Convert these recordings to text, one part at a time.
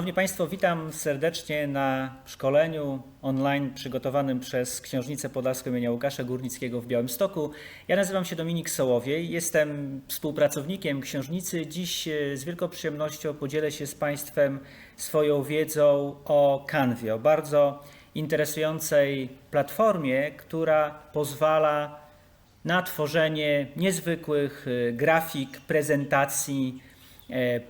Szanowni Państwo, witam serdecznie na szkoleniu online przygotowanym przez Książnicę Podlaską imienia Łukasza Górnickiego w Białymstoku. Ja nazywam się Dominik Sołowiej, jestem współpracownikiem Książnicy. Dziś e, z wielką przyjemnością podzielę się z Państwem swoją wiedzą o Canwie, o bardzo interesującej platformie, która pozwala na tworzenie niezwykłych e, grafik, prezentacji,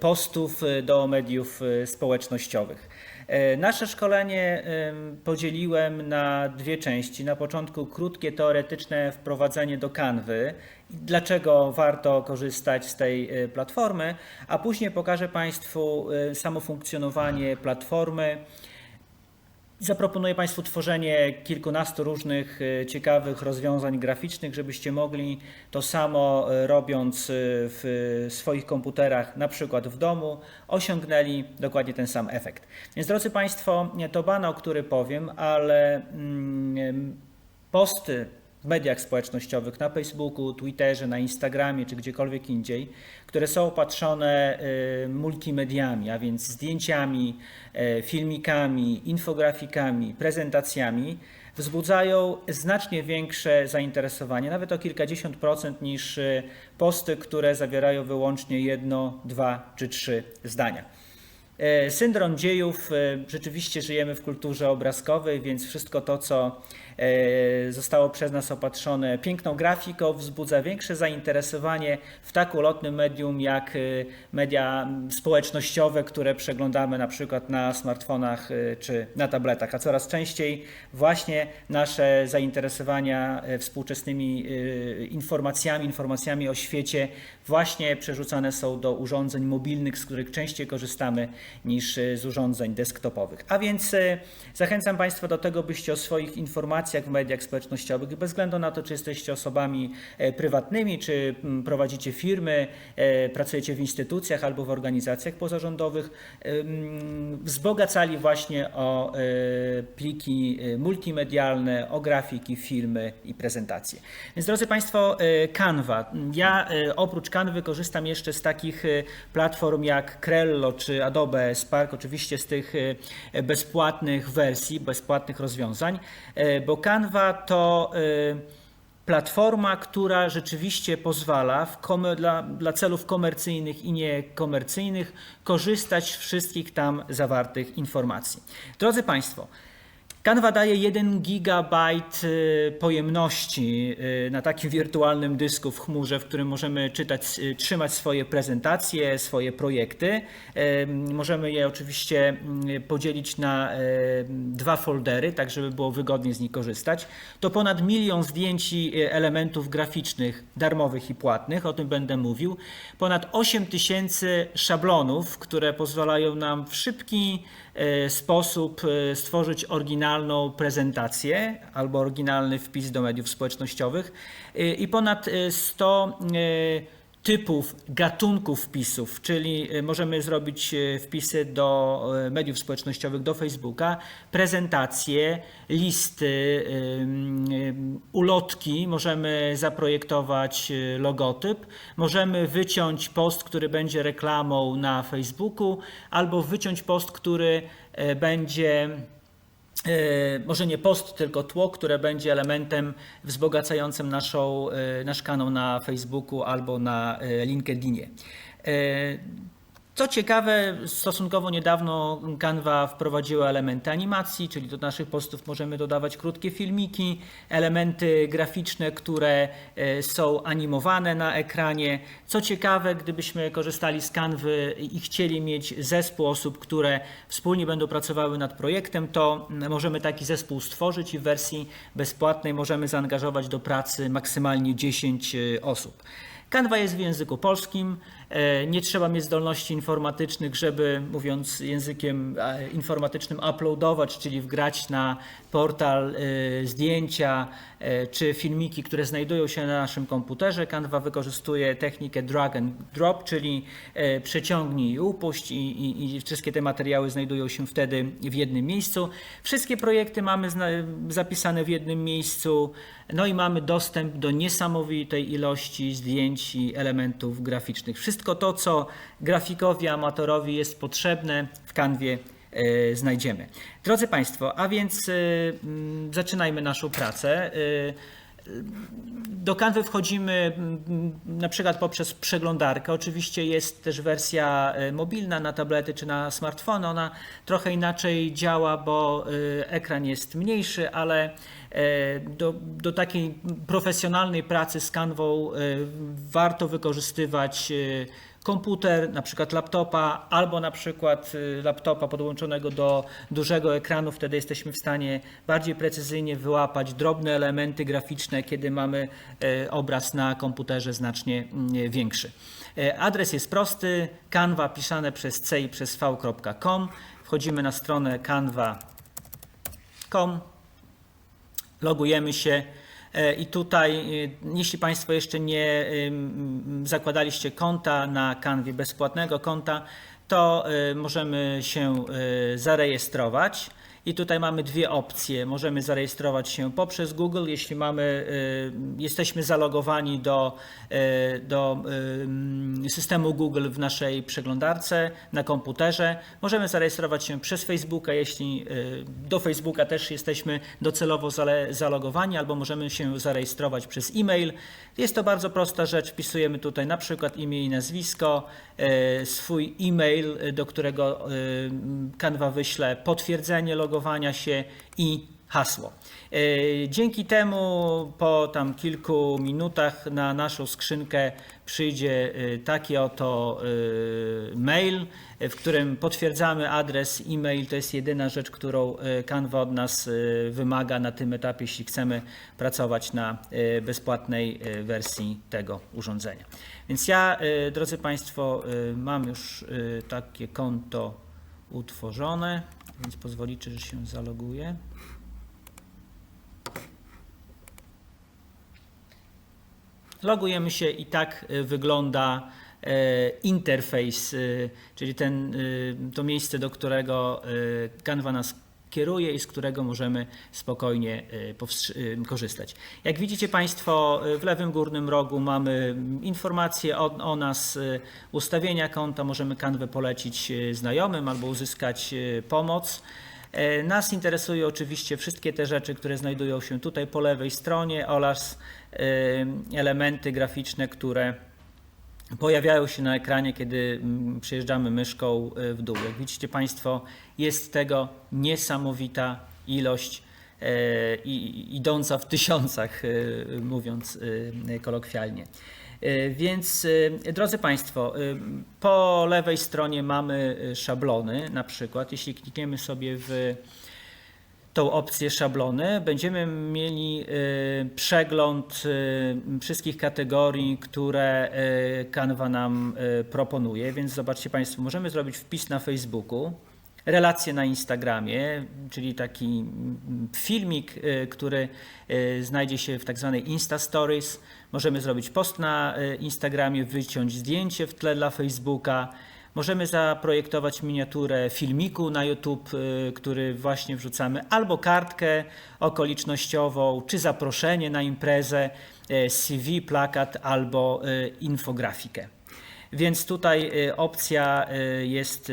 postów e, do mediów e, społecznościowych. E, Nasze szkolenie em, podzieliłem na dwie części. Na początku krótkie teoretyczne wprowadzenie do kanwy, dlaczego warto korzystać z tej e, platformy, a później pokażę Państwu e, samo funkcjonowanie platformy. Zaproponuję Państwu tworzenie kilkunastu różnych e, ciekawych rozwiązań graficznych, żebyście mogli to samo e, robiąc e, w swoich komputerach, na przykład w domu, osiągnęli dokładnie ten sam efekt. Więc drodzy Państwo, to banał, który powiem, ale mm, posty w mediach społecznościowych, na Facebooku, Twitterze, na Instagramie czy gdziekolwiek indziej, które są opatrzone y, multimediami, a więc zdjęciami, e, filmikami, infografikami, prezentacjami, wzbudzają znacznie większe zainteresowanie, nawet o kilkadziesiąt procent niż y, posty, które zawierają wyłącznie jedno, dwa czy trzy zdania. E, Syndrom dziejów. e, Rzeczywiście żyjemy w kulturze obrazkowej, więc wszystko to, co e, zostało przez nas opatrzone piękną grafiką, wzbudza większe zainteresowanie w tak ulotnym medium jak media społecznościowe, które przeglądamy na przykład na smartfonach czy na tabletach, a coraz częściej właśnie nasze zainteresowania współczesnymi informacjami, informacjami o świecie właśnie przerzucane są do urządzeń mobilnych, z których częściej korzystamy niż e, z urządzeń desktopowych. A więc e, zachęcam Państwa do tego, byście o swoich informacjach w mediach społecznościowych, bez względu na to, czy jesteście osobami e, prywatnymi, czy prowadzicie firmy, pracujecie w instytucjach albo w organizacjach pozarządowych, wzbogacali właśnie o pliki multimedialne, o grafiki, filmy i prezentacje. Więc drodzy Państwo, Canva. Ja oprócz Canvy korzystam jeszcze z takich e, platform jak Trello czy Adobe Spark, oczywiście z tych e, bezpłatnych wersji, bezpłatnych rozwiązań, e, bo Canva to platforma, która rzeczywiście pozwala dla, dla celów komercyjnych i niekomercyjnych korzystać z wszystkich tam zawartych informacji. Drodzy Państwo, Canva daje 1 gigabajt y, pojemności y, na takim wirtualnym dysku w chmurze, w którym możemy czytać, y, trzymać swoje prezentacje, swoje projekty. Em, Możemy je oczywiście mm, podzielić na dwa foldery, tak żeby było wygodnie z nich korzystać. To ponad milion zdjęć elementów graficznych darmowych i płatnych, o tym będę mówił. Ponad 8 tysięcy szablonów, które pozwalają nam w szybki sposób e, stworzyć oryginalną prezentację albo oryginalny wpis do mediów społecznościowych. E, i ponad e, 100 e, typów, gatunków wpisów, czyli e, możemy zrobić e, wpisy do e, mediów społecznościowych, do Facebooka, prezentacje, listy, ulotki, możemy zaprojektować e, logotyp, możemy wyciąć post, który będzie reklamą na Facebooku, albo wyciąć post, który e, będzie E, może nie post, tylko tło, które będzie elementem wzbogacającym naszą, e, nasz kanał na Facebooku albo na LinkedInie. E, Co ciekawe, stosunkowo niedawno Canva wprowadziła elementy animacji, czyli do naszych postów możemy dodawać krótkie filmiki, elementy graficzne, które e, są animowane na ekranie. Co ciekawe, gdybyśmy korzystali z Canvy i chcieli mieć zespół osób, które wspólnie będą pracowały nad projektem, to możemy taki zespół stworzyć i w wersji bezpłatnej możemy zaangażować do pracy maksymalnie 10 osób. Canva jest w języku polskim. E, Nie trzeba mieć zdolności informatycznych, żeby, mówiąc językiem e, informatycznym, uploadować, czyli wgrać na portal e, zdjęcia czy filmiki, które znajdują się na naszym komputerze. Canva wykorzystuje technikę drag and drop, czyli przeciągnij i upuść, i, i, i wszystkie te materiały znajdują się wtedy w jednym miejscu. Wszystkie projekty mamy zapisane w jednym miejscu. No i mamy dostęp do niesamowitej ilości zdjęć i elementów graficznych. Wszystko to, co grafikowi, amatorowi jest potrzebne w kanwie e, znajdziemy. Drodzy Państwo, a więc e, zaczynajmy naszą pracę. Do Canvy wchodzimy mm, na przykład poprzez przeglądarkę. Oczywiście jest też wersja e, mobilna na tablety czy na smartfony. Ona trochę inaczej działa, bo e, ekran jest mniejszy, ale e, do, do takiej profesjonalnej pracy z Canvą warto wykorzystywać komputer, na przykład laptopa, albo na przykład y, laptopa podłączonego do dużego ekranu, wtedy jesteśmy w stanie bardziej precyzyjnie wyłapać drobne elementy graficzne, kiedy mamy y, obraz na komputerze znacznie mm, większy. Y, adres jest prosty, canva pisane przez c i przez v.com. Wchodzimy na stronę canva.com, logujemy się. E, I tutaj, e, jeśli Państwo jeszcze nie zakładaliście konta na Canwie, bezpłatnego konta, to e, możemy się zarejestrować. I tutaj mamy dwie opcje. Możemy zarejestrować się poprzez Google, jeśli mamy, y, jesteśmy zalogowani do, y, do y, systemu Google w naszej przeglądarce na komputerze. Możemy zarejestrować się przez Facebooka, jeśli do Facebooka też jesteśmy docelowo zalogowani, albo możemy się zarejestrować przez e-mail. Jest to bardzo prosta rzecz. Wpisujemy tutaj na przykład imię i nazwisko, swój e-mail, do którego Canva wyśle potwierdzenie logowania logowania się i hasło. E, dzięki temu po tam kilku minutach na naszą skrzynkę przyjdzie e, taki oto e, mail, w którym potwierdzamy adres e-mail. To jest jedyna rzecz, którą Canva od nas wymaga na tym etapie, jeśli chcemy pracować na bezpłatnej wersji tego urządzenia. Więc ja, drodzy Państwo, mam już takie konto utworzone. Więc pozwolicie, że się zaloguję. Logujemy się i tak y, wygląda e, interfejs, y, czyli ten, y, to miejsce, do którego Canva nas kieruje i z którego możemy spokojnie korzystać. Jak widzicie Państwo, w lewym górnym rogu mamy informacje o, o nas, ustawienia konta, możemy kanwę polecić znajomym albo uzyskać pomoc. E, nas interesują oczywiście wszystkie te rzeczy, które znajdują się tutaj po lewej stronie oraz elementy graficzne, które pojawiają się na ekranie, kiedy mm, przejeżdżamy myszką e, w dół. Jak widzicie Państwo, jest tego niesamowita ilość e, idąca w tysiącach, e, mówiąc kolokwialnie. Więc drodzy Państwo, po lewej stronie mamy szablony, na przykład jeśli klikniemy sobie w tą opcję szablony, będziemy mieli y, przegląd y, wszystkich kategorii, które y, Canva nam proponuje. Więc zobaczcie Państwo, możemy zrobić wpis na Facebooku, relacje na Instagramie, czyli taki mm, filmik, który znajdzie się w tak zwanej Insta Stories. Możemy zrobić post na Instagramie, wyciąć zdjęcie w tle dla Facebooka Możemy zaprojektować miniaturę filmiku na YouTube, y, który właśnie wrzucamy, albo kartkę okolicznościową, czy zaproszenie na imprezę, y, CV, plakat albo y, infografikę. Więc tutaj opcja jest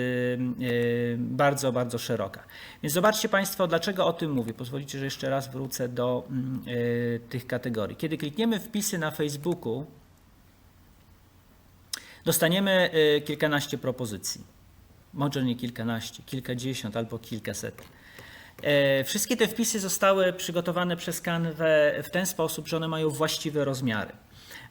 bardzo, bardzo szeroka. Więc zobaczcie Państwo, dlaczego o tym mówię. Pozwolicie, że jeszcze raz wrócę do mm, tych kategorii. Kiedy klikniemy wpisy na Facebooku, dostaniemy y, kilkanaście propozycji. Może nie kilkanaście, kilkadziesiąt albo kilkaset. E, wszystkie te wpisy zostały przygotowane przez Canwę w ten sposób, że one mają właściwe rozmiary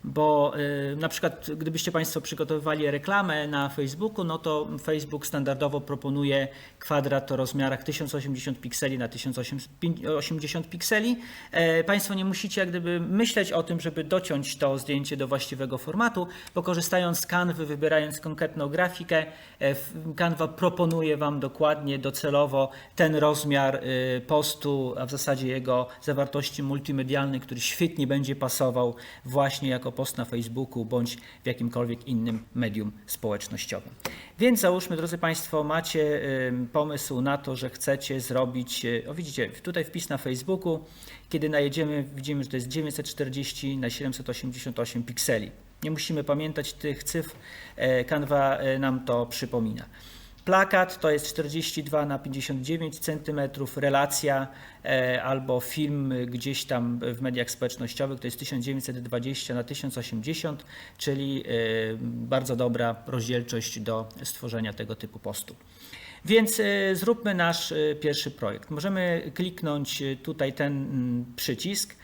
bo y, na przykład gdybyście Państwo przygotowywali reklamę na Facebooku, no to Facebook standardowo proponuje kwadrat o rozmiarach 1080 pikseli na 1080 pikseli. E, państwo nie musicie jak gdyby myśleć o tym, żeby dociąć to zdjęcie do właściwego formatu, bo korzystając z Canwy, wybierając konkretną grafikę, e, Canva proponuje Wam dokładnie, docelowo ten rozmiar y, postu, a w zasadzie jego zawartości multimedialnej, który świetnie będzie pasował właśnie jako post na Facebooku bądź w jakimkolwiek innym medium społecznościowym. Więc załóżmy, drodzy Państwo, macie pomysł na to, że chcecie zrobić, e, o widzicie, tutaj wpis na Facebooku, kiedy najedziemy, widzimy, że to jest 940 na 788 pikseli. Nie musimy pamiętać tych cyfr, e, Canva e, nam to przypomina. Plakat to jest 42 na 59 cm, relacja e, albo film gdzieś tam w mediach społecznościowych to jest 1920 na 1080, czyli e, bardzo dobra rozdzielczość do stworzenia tego typu postu. Więc e, zróbmy nasz pierwszy projekt. Możemy kliknąć tutaj ten mm, przycisk.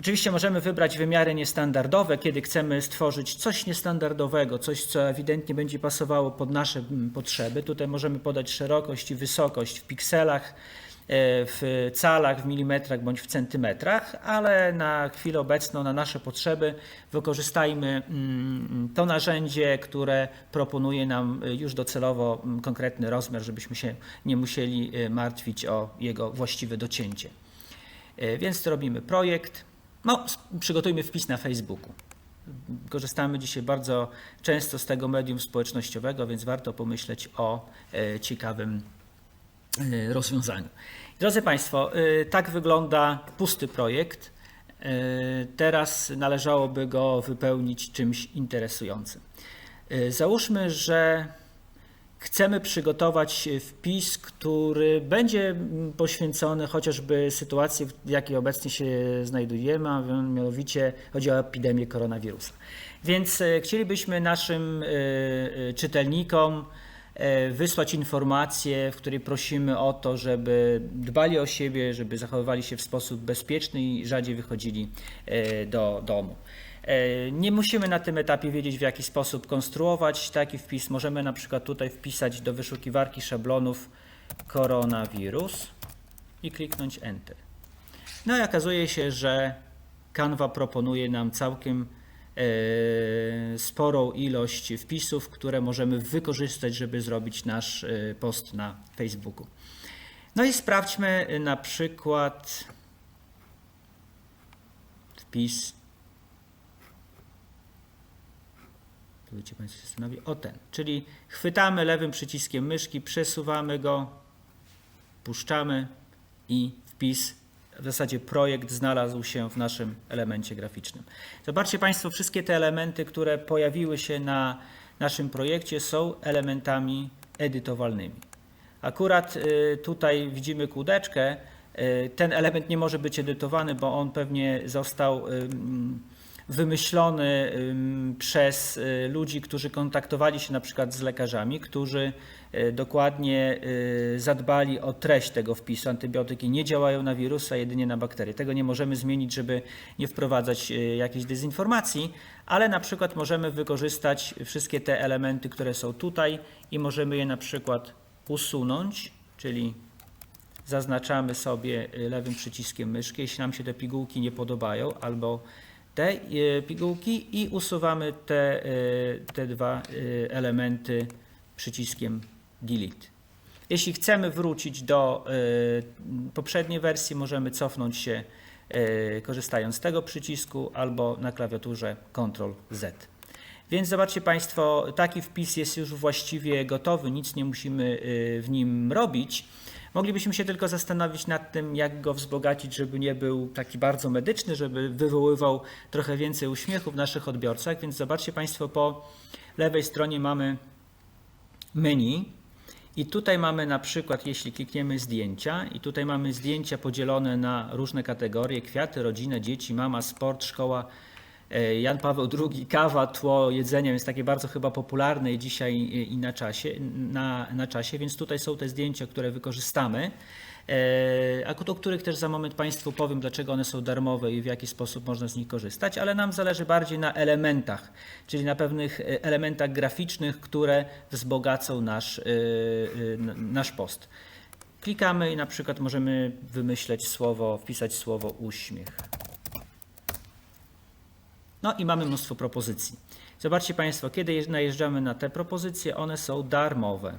Oczywiście możemy wybrać wymiary niestandardowe, kiedy chcemy stworzyć coś niestandardowego, coś, co ewidentnie będzie pasowało pod nasze mm, potrzeby. Tutaj możemy podać szerokość i wysokość w pikselach, e, w calach, w milimetrach bądź w centymetrach, ale na chwilę obecną, na nasze potrzeby, wykorzystajmy mm, to narzędzie, które proponuje nam e, już docelowo mm, konkretny rozmiar, żebyśmy się nie musieli e, martwić o jego właściwe docięcie. Więc robimy projekt. No, przygotujmy wpis na Facebooku. Korzystamy dzisiaj bardzo często z tego medium społecznościowego, więc warto pomyśleć o e, ciekawym e, rozwiązaniu. Drodzy Państwo, e, tak wygląda pusty projekt. Teraz należałoby go wypełnić czymś interesującym. Załóżmy, że Chcemy przygotować wpis, który będzie mm, poświęcony chociażby sytuacji, w jakiej obecnie się znajdujemy, a mianowicie chodzi o epidemię koronawirusa. Więc e, chcielibyśmy naszym e, e, czytelnikom wysłać informację, w której prosimy o to, żeby dbali o siebie, żeby zachowywali się w sposób bezpieczny i rzadziej wychodzili do domu. E, Nie musimy na tym etapie wiedzieć, w jaki sposób konstruować taki wpis. Możemy na przykład tutaj wpisać do wyszukiwarki szablonów koronawirus i kliknąć Enter. No i okazuje się, że Canva proponuje nam całkiem e, sporą ilość wpisów, które możemy wykorzystać, żeby zrobić nasz e, post na Facebooku. No i sprawdźmy na przykład wpis Powiedzcie Państwo się stanowi o ten. Czyli chwytamy lewym przyciskiem myszki, przesuwamy go, puszczamy i wpis, w zasadzie projekt znalazł się w naszym elemencie graficznym. Zobaczcie Państwo, wszystkie te elementy, które pojawiły się na naszym projekcie są elementami edytowalnymi. Akurat y, tutaj widzimy kółdeczkę. Y, Ten element nie może być edytowany, bo on pewnie został ym, wymyślony ym, przez y, ludzi, którzy kontaktowali się na przykład z lekarzami, którzy y, dokładnie y, zadbali o treść tego wpisu. Antybiotyki nie działają na wirusa, jedynie na bakterie. Tego nie możemy zmienić, żeby nie wprowadzać jakiejś dezinformacji, ale na przykład możemy wykorzystać wszystkie te elementy, które są tutaj i możemy je na przykład usunąć, czyli zaznaczamy sobie lewym przyciskiem myszki, jeśli nam się te pigułki nie podobają, albo te y, pigułki i usuwamy te, y, te dwa y, elementy przyciskiem delete. Jeśli chcemy wrócić do poprzedniej wersji, możemy cofnąć się korzystając z tego przycisku albo na klawiaturze Ctrl Z. Więc zobaczcie Państwo, taki wpis jest już właściwie gotowy, nic nie musimy w nim robić. Moglibyśmy się tylko zastanowić nad tym, jak go wzbogacić, żeby nie był taki bardzo medyczny, żeby wywoływał trochę więcej uśmiechu w naszych odbiorcach. Więc zobaczcie Państwo, po lewej stronie mamy menu. I tutaj mamy na przykład, jeśli klikniemy zdjęcia, i tutaj mamy zdjęcia podzielone na różne kategorie: kwiaty, rodzinę, dzieci, mama, sport, szkoła. E, Jan Paweł II, kawa, tło, jedzenie jest takie bardzo chyba popularne i dzisiaj i i na czasie, na, na czasie, więc tutaj są te zdjęcia, które wykorzystamy, e, a o których też za moment Państwu powiem, dlaczego one są darmowe i w jaki sposób można z nich korzystać, ale nam zależy bardziej na elementach, czyli na pewnych e, elementach graficznych, które wzbogacą nasz, e, e, nasz post. Klikamy i na przykład możemy wymyśleć słowo, wpisać słowo uśmiech. No i mamy mnóstwo propozycji. Zobaczcie Państwo, kiedy jeż- najeżdżamy na te propozycje, one są darmowe.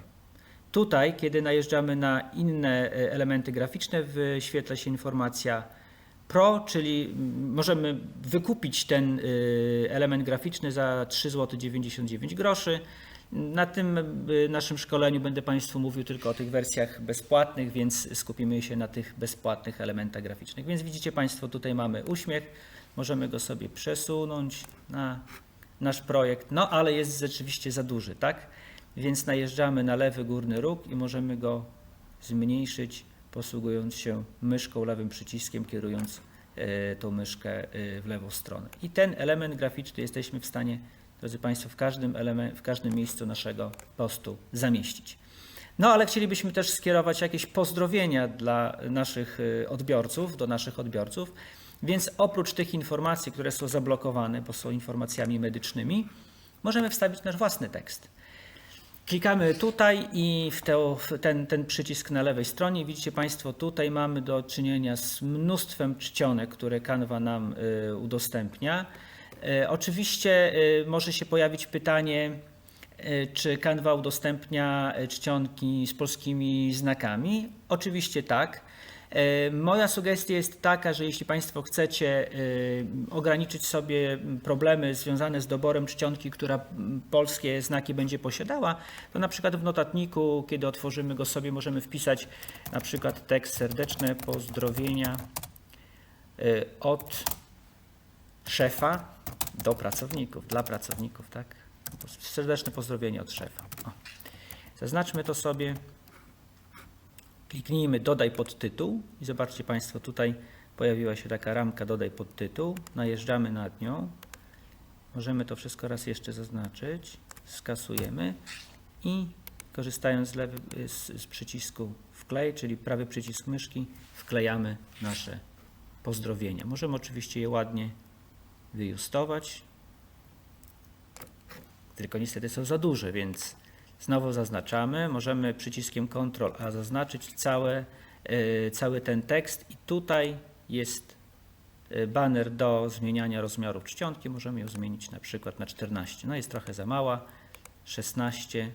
Tutaj, kiedy najeżdżamy na inne e, elementy graficzne, wyświetla się informacja Pro, czyli mm, możemy wykupić ten y, element graficzny za 3,99 zł. Na tym y, naszym szkoleniu będę Państwu mówił tylko o tych wersjach bezpłatnych, więc skupimy się na tych bezpłatnych elementach graficznych. Więc widzicie Państwo, tutaj mamy uśmiech. Możemy go sobie przesunąć na nasz projekt, no ale jest rzeczywiście za duży, tak? Więc najeżdżamy na lewy górny róg i możemy go zmniejszyć, posługując się myszką, lewym przyciskiem, kierując e, tą myszkę e, w lewą stronę. I ten element graficzny jesteśmy w stanie, drodzy Państwo, w każdym, element, w każdym miejscu naszego postu zamieścić. No ale chcielibyśmy też skierować jakieś pozdrowienia dla naszych e, odbiorców, do naszych odbiorców. Więc oprócz tych informacji, które są zablokowane, bo są informacjami medycznymi, możemy wstawić nasz własny tekst. Klikamy tutaj i w, te, w ten, ten przycisk na lewej stronie widzicie Państwo, tutaj mamy do czynienia z mnóstwem czcionek, które Canva nam y, udostępnia. Y, oczywiście y, może się pojawić pytanie, y, czy Canva udostępnia czcionki z polskimi znakami? Oczywiście tak. E, Moja sugestia jest taka, że jeśli Państwo chcecie e, ograniczyć sobie problemy związane z doborem czcionki, która polskie znaki będzie posiadała, to na przykład w notatniku, kiedy otworzymy go sobie, możemy wpisać na przykład tekst serdeczne pozdrowienia e, od szefa do pracowników, dla pracowników, tak? Serdeczne pozdrowienie od szefa. O. Zaznaczmy to sobie. Kliknijmy dodaj podtytuł i zobaczcie Państwo, tutaj pojawiła się taka ramka dodaj podtytuł. Najeżdżamy nad nią. Możemy to wszystko raz jeszcze zaznaczyć. Skasujemy i korzystając z, lewy, z, z przycisku wklej, czyli prawy przycisk myszki, wklejamy nasze pozdrowienia. Możemy oczywiście je ładnie wyjustować, tylko niestety są za duże, więc Znowu zaznaczamy, możemy przyciskiem Ctrl A zaznaczyć całe, y, cały ten tekst i tutaj jest y, baner do zmieniania rozmiarów czcionki. Możemy ją zmienić na przykład na 14. No jest trochę za mała. 16,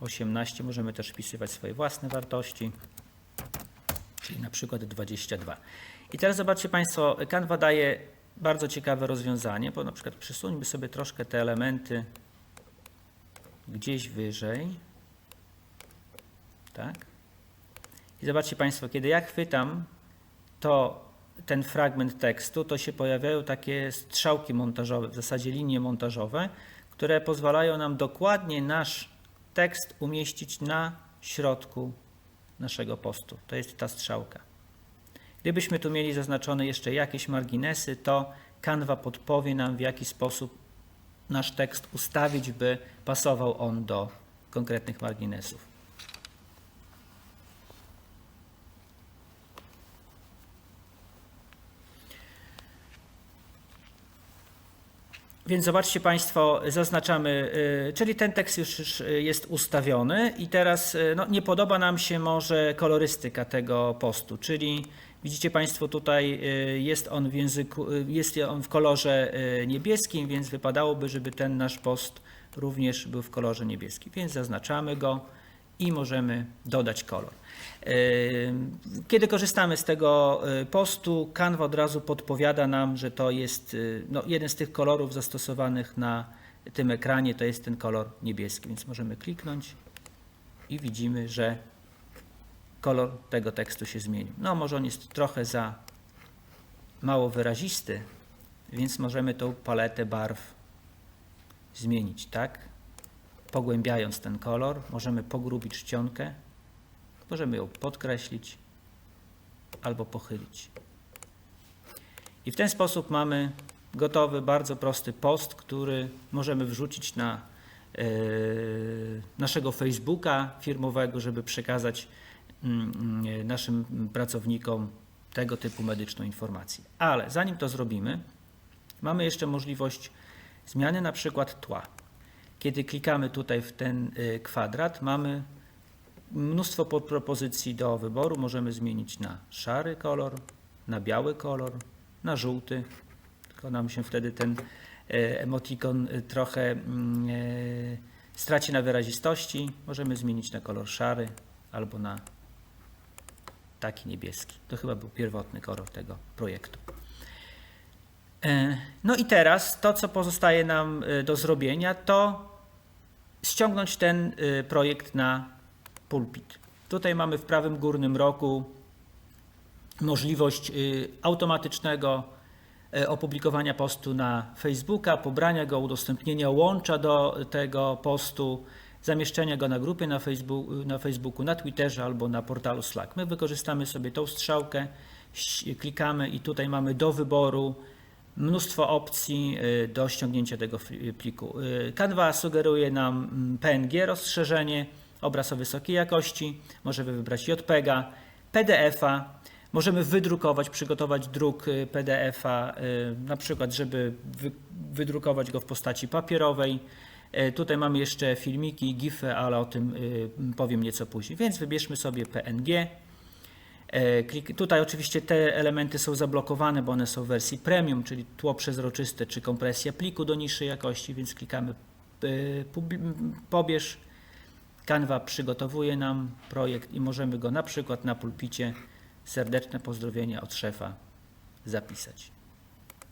18. Możemy też wpisywać swoje własne wartości, czyli na przykład 22. I teraz zobaczcie Państwo, Canva daje bardzo ciekawe rozwiązanie, bo na przykład przesuńmy sobie troszkę te elementy gdzieś wyżej. Tak? I zobaczcie Państwo, kiedy ja chwytam to ten fragment tekstu, to się pojawiają takie strzałki montażowe, w zasadzie linie montażowe, które pozwalają nam dokładnie nasz tekst umieścić na środku naszego postu. To jest ta strzałka. Gdybyśmy tu mieli zaznaczone jeszcze jakieś marginesy, to Canva podpowie nam, w jaki sposób nasz tekst ustawić, by pasował on do konkretnych marginesów. Więc zobaczcie Państwo, zaznaczamy, y, czyli ten tekst już jest ustawiony i teraz y, no, nie podoba nam się może kolorystyka tego postu, czyli widzicie Państwo tutaj y, jest on w języku, jest on w kolorze niebieskim, więc wypadałoby, żeby ten nasz post również był w kolorze niebieskim, więc zaznaczamy go i możemy dodać kolor. Kiedy korzystamy z tego postu, Canva od razu podpowiada nam, że to jest no, jeden z tych kolorów zastosowanych na tym ekranie, to jest ten kolor niebieski, więc możemy kliknąć i widzimy, że kolor tego tekstu się zmienił. No może on jest trochę za mało wyrazisty, więc możemy tą paletę barw zmienić, tak? Pogłębiając ten kolor, możemy pogrubić czcionkę, możemy ją podkreślić albo pochylić. I w ten sposób mamy gotowy, bardzo prosty post, który możemy wrzucić na yy, naszego Facebooka firmowego, żeby przekazać naszym pracownikom tego typu medyczną informację. Ale zanim to zrobimy, mamy jeszcze możliwość zmiany na przykład tła. Kiedy klikamy tutaj w ten y, kwadrat, mamy mnóstwo propozycji do wyboru. Możemy zmienić na szary kolor, na biały kolor, na żółty. Tylko nam się wtedy ten y, emotikon y, trochę mm, straci na wyrazistości. Możemy zmienić na kolor szary albo na taki niebieski. To chyba był pierwotny kolor tego projektu. E, no i teraz to, co pozostaje nam e, do zrobienia, to ściągnąć ten e, projekt na pulpit. Tutaj mamy w prawym górnym rogu możliwość automatycznego e, opublikowania postu na Facebooka, pobrania go, udostępnienia łącza do tego postu, zamieszczenia go na grupie na, Facebook, na Facebooku, na Twitterze albo na portalu Slack. My wykorzystamy sobie tą strzałkę, klikamy i tutaj mamy do wyboru mnóstwo opcji y, do ściągnięcia tego fli- pliku. Y, Canva sugeruje nam mm, PNG rozszerzenie, obraz o wysokiej jakości, możemy wybrać JPEGa, PDF-a, możemy wydrukować, przygotować druk y, PDF-a, y, na przykład, żeby wy, wydrukować go w postaci papierowej. Y, Tutaj mamy jeszcze filmiki, gify, ale o tym y, powiem nieco później. Więc wybierzmy sobie PNG. E, tutaj oczywiście te elementy są zablokowane, bo one są w wersji premium, czyli tło przezroczyste czy kompresja pliku do niższej jakości, więc klikamy e, pobierz. Canva przygotowuje nam projekt i możemy go na przykład na pulpicie serdeczne pozdrowienia od szefa zapisać.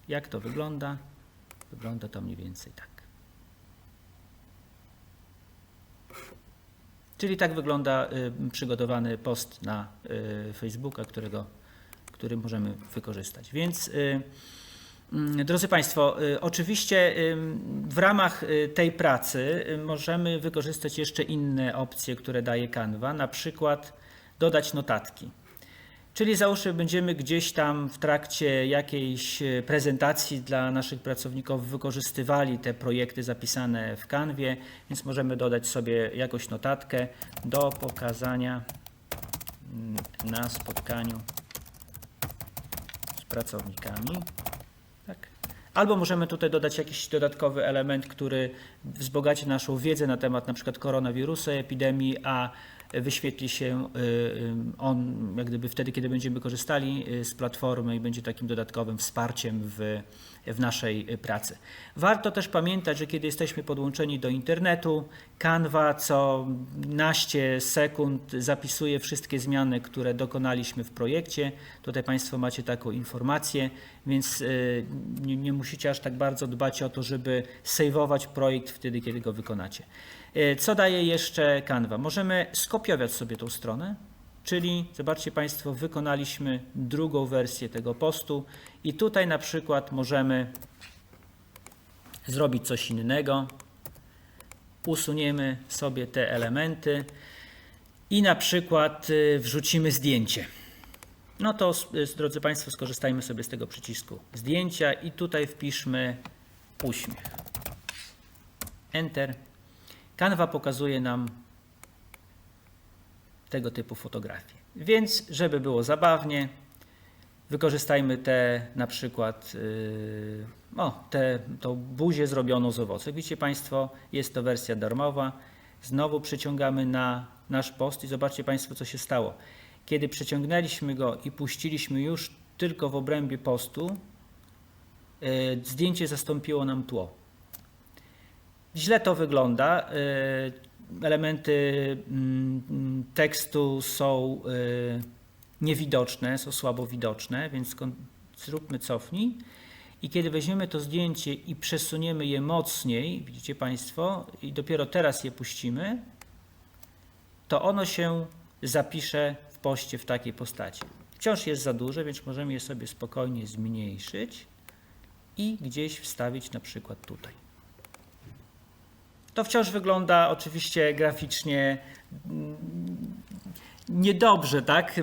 Jak to wygląda? Wygląda to mniej więcej tak. Czyli tak wygląda y, przygotowany post na y, Facebooka, którego, który możemy wykorzystać. Więc y, mm, drodzy Państwo, oczywiście w ramach tej pracy możemy wykorzystać jeszcze inne opcje, które daje Canva, na przykład dodać notatki. Czyli załóżmy, będziemy gdzieś tam w trakcie jakiejś e, prezentacji dla naszych pracowników wykorzystywali te projekty zapisane w kanwie, więc możemy dodać sobie jakąś notatkę do pokazania mm, na spotkaniu z pracownikami. Tak. Albo możemy tutaj dodać jakiś dodatkowy element, który wzbogaci naszą wiedzę na temat przykład koronawirusa, epidemii, a wyświetli się y, y, on jak gdyby wtedy, kiedy będziemy korzystali y, z platformy i będzie takim dodatkowym wsparciem w, w naszej y, pracy. Warto też pamiętać, że kiedy jesteśmy podłączeni do internetu, Canva co naście sekund zapisuje wszystkie zmiany, które dokonaliśmy w projekcie. Tutaj Państwo macie taką informację, więc y, nie, nie musicie aż tak bardzo dbać o to, żeby sejwować projekt wtedy, kiedy go wykonacie. Y, Co daje jeszcze Canva? Możemy skopiować sobie tą stronę, czyli zobaczcie Państwo, wykonaliśmy drugą wersję tego postu i tutaj na przykład możemy zrobić coś innego. Usuniemy sobie te elementy i na przykład y, wrzucimy zdjęcie. No to, y, drodzy Państwo, skorzystajmy sobie z tego przycisku zdjęcia i tutaj wpiszmy uśmiech. Enter. Canva pokazuje nam tego typu fotografie. Więc, żeby było zabawnie, wykorzystajmy te na przykład yy, o, te, tą buzię zrobioną z owoców. Widzicie Państwo, jest to wersja darmowa. Znowu przyciągamy na nasz post i zobaczcie Państwo, co się stało. Kiedy przeciągnęliśmy go i puściliśmy już tylko w obrębie postu, yy, zdjęcie zastąpiło nam tło. Źle to wygląda. Elementy mm, tekstu są y, niewidoczne, są słabo widoczne, więc zróbmy cofnij. I kiedy weźmiemy to zdjęcie i przesuniemy je mocniej, widzicie Państwo, i dopiero teraz je puścimy, to ono się zapisze w poście w takiej postaci. Wciąż jest za duże, więc możemy je sobie spokojnie zmniejszyć i gdzieś wstawić na przykład tutaj. To wciąż wygląda oczywiście graficznie mm, niedobrze, tak?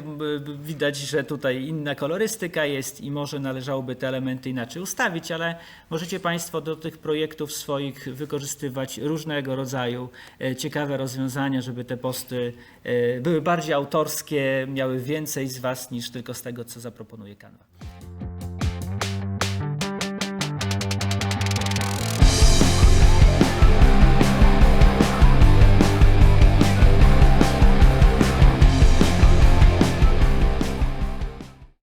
Widać, że tutaj inna kolorystyka jest i może należałoby te elementy inaczej ustawić, ale możecie Państwo do tych projektów swoich wykorzystywać różnego rodzaju e, ciekawe rozwiązania, żeby te posty e, były bardziej autorskie, miały więcej z Was niż tylko z tego, co zaproponuje Canva.